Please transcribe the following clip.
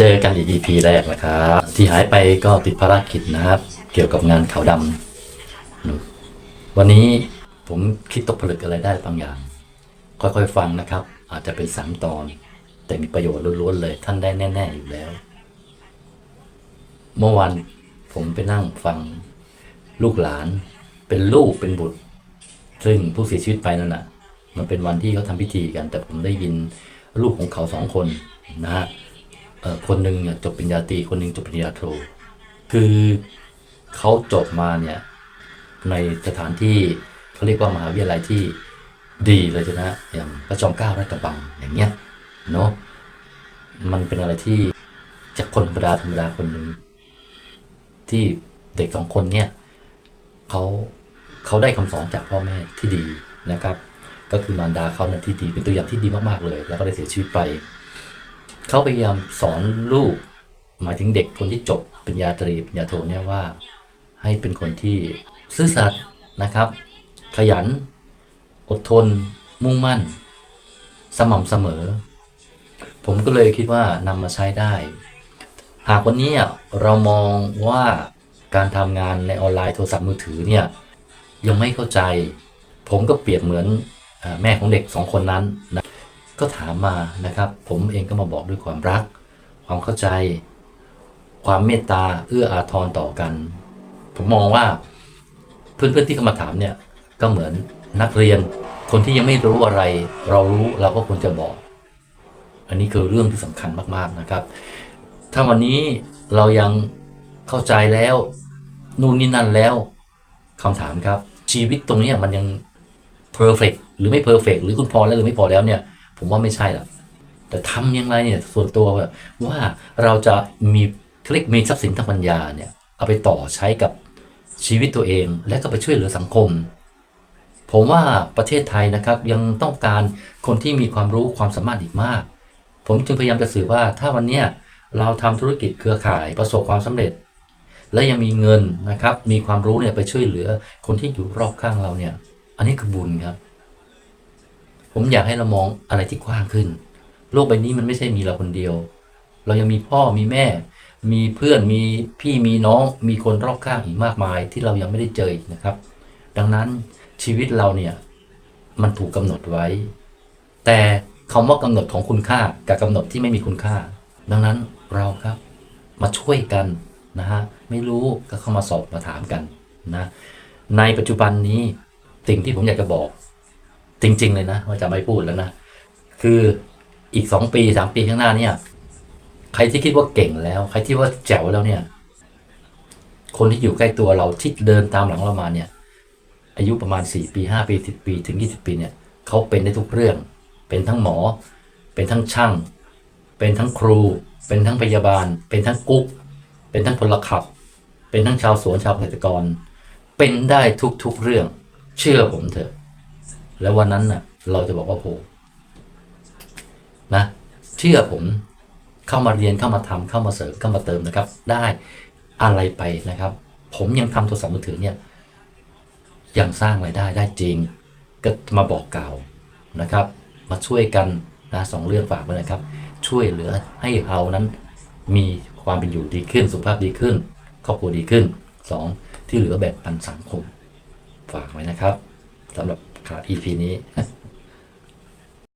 เจอกันอีก EP แรกนะครับ ที่หายไปก็ติดภารกิจนะครับ เกี่ยวกับงานขาวดำวันนี้ผมคิดตกผลึกอะไรได้บางอย่าง ค่อยๆฟังนะครับ อาจจะเป็นสามตอน แต่มีประโยชน์ล้วนๆเลย ท่านได้แน่ ๆ อยู่แล้ว เมื่อวานผมไปนั่งฟังลูกหลาน เป็นลูกเป็นบุตร ซึ่งผู้เสียชีวิตไปนั่นน่ะมันเป็นวันที่เขาทำพิธีกัน แต่ผมได้ยินลูกของเขาสองคนนะฮะ คนหนึ่งจบปริญญาตรีคนหนึ่งจบปริญญาโทคือเขาจบมาเนี่ยในสถานที่เขาเรียกว่ามหาวิทยาลัยที่ดีเลยนะอย่างพระจอมเกล้ารัชกระบังอย่างเงี้ยเนาะมันเป็นอะไรที่จากคนธรรมดาธรรมดาคนหนึ่งที่เด็กสองคนเนี่ยเขาเขาได้คำสอนจากพ่อแม่ที่ดีนะครับ ก็คือมารดาเขาเนี่ยที่ดีเป็นตัวอย่างที่ดีมากๆเลย แล้วก็ได้เสียชีวิตไป เขาพยายามสอนลูก หมายถึงเด็กคนที่จบปริญญาตรีปริญญาโทเนี่ยว่า ให้เป็นคนที่ซื่อสัตย์นะครับ ขยัน อดทน มุ่งมั่น สม่ำเสมอ ผมก็เลยคิดว่านำมาใช้ได้ หากวันนี้เรามองว่าการทำงานในออนไลน์โทรศัพท์มือถือเนี่ยยังไม่เข้าใจ ผมก็เปรียบเหมือนแม่ของเด็กสองคนนั้นนะ ก็ถามมานะครับ ผมเองก็มาบอกด้วยความรัก ความเข้าใจ ความเมตตาเอื้ออาทรต่อกัน ผมมองว่าเพื่อนๆที่เข้ามาถามเนี่ยก็เหมือนนักเรียน คนที่ยังไม่รู้อะไร เรารู้เราก็ควรจะบอก อันนี้คือเรื่องที่สำคัญมากๆนะครับ ถ้าวันนี้เรายังเข้าใจแล้วนู่นนี่นั่นแล้วคำถามครับ ชีวิตตรงนี้มันยังเพอร์เฟกหรือไม่เพอร์เฟกหรือคุณพอแล้วหรือไม่พอแล้วเนี่ย ผมว่าไม่ใช่หรอกแต่ทำยังไงเนี่ยส่วนตัวว่าเราจะมีคลิกมีทรัพย์สินทางปัญญาเนี่ยเอาไปต่อใช้กับชีวิตตัวเอง และก็ไปช่วยเหลือสังคม ผมว่าประเทศไทยนะครับยังต้องการคนที่มีความรู้ความสามารถอีกมาก ผมจึงพยายามจะสื่อว่าถ้าวันเนี้ยเราทำธุรกิจเครือข่ายประสบความสำเร็จ และยังมีเงินนะครับมีความรู้เนี่ยไปช่วยเหลือคนที่อยู่รอบข้างเราเนี่ยอันนี้คือบุญครับ ผมอยากให้เรามองอะไรที่กว้างขึ้น โลกใบนี้มันไม่ใช่มีเราคนเดียว เรายังมีพ่อมีแม่ มีเพื่อนมีพี่มีน้องมีคนรอบข้างอีกมากมาย ที่เรายังไม่ได้เจออีกนะครับ ดังนั้นชีวิตเราเนี่ยมันถูกกำหนดไว้ แต่คำว่ากำหนดของคุณค่ากับกำหนดที่ไม่มีคุณค่า ดังนั้นเราครับมาช่วยกันนะฮะไม่รู้ก็เข้ามาสอบมาถามกันนะในปัจจุบันนี้สิ่งที่ผมอยากจะบอก จริง ๆ เลยนะว่าจะไม่พูดแล้วนะ คืออีกสองปีสามปีข้างหน้าเนี่ย ใครที่คิดว่าเก่งแล้ว ใครที่ว่าแจ๋วแล้วเนี่ย คนที่อยู่ใกล้ตัวเราที่เดินตามหลังเรามาเนี่ย อายุประมาณ4ปี5ปี10ปีถึง20ปีเนี่ยเขาเป็นได้ทุกเรื่อง เป็นทั้งหมอ เป็นทั้งช่าง เป็นทั้งครู เป็นทั้งพยาบาล เป็นทั้งกุ๊ก เป็นทั้งพลขับ เป็นทั้งชาวสวนชาวเกษตรกร เป็นได้ทุกๆเรื่อง เชื่อผมเถอะ แล้ววันนั้นน่ะ เราจะบอกว่าโหนะ เชื่อผมเข้ามาเรียนเข้ามาทำเข้ามาเสริมเข้ามาเติมนะครับ ได้อะไรไปนะครับ ผมยังทำโทรศัพท์มือถือเนี่ยยังสร้างรายได้ได้จริง ก็มาบอกกล่าวนะครับ มาช่วยกันนะสองเรื่องฝากไว้นะครับ ช่วยเหลือให้เรานั้นมีความเป็นอยู่ดีขึ้น สุขภาพดีขึ้น ครอบครัวดีขึ้นสองที่เหลือแบ่งปันสังคม ฝากไว้นะครับสำหรับ ครับ EP นี้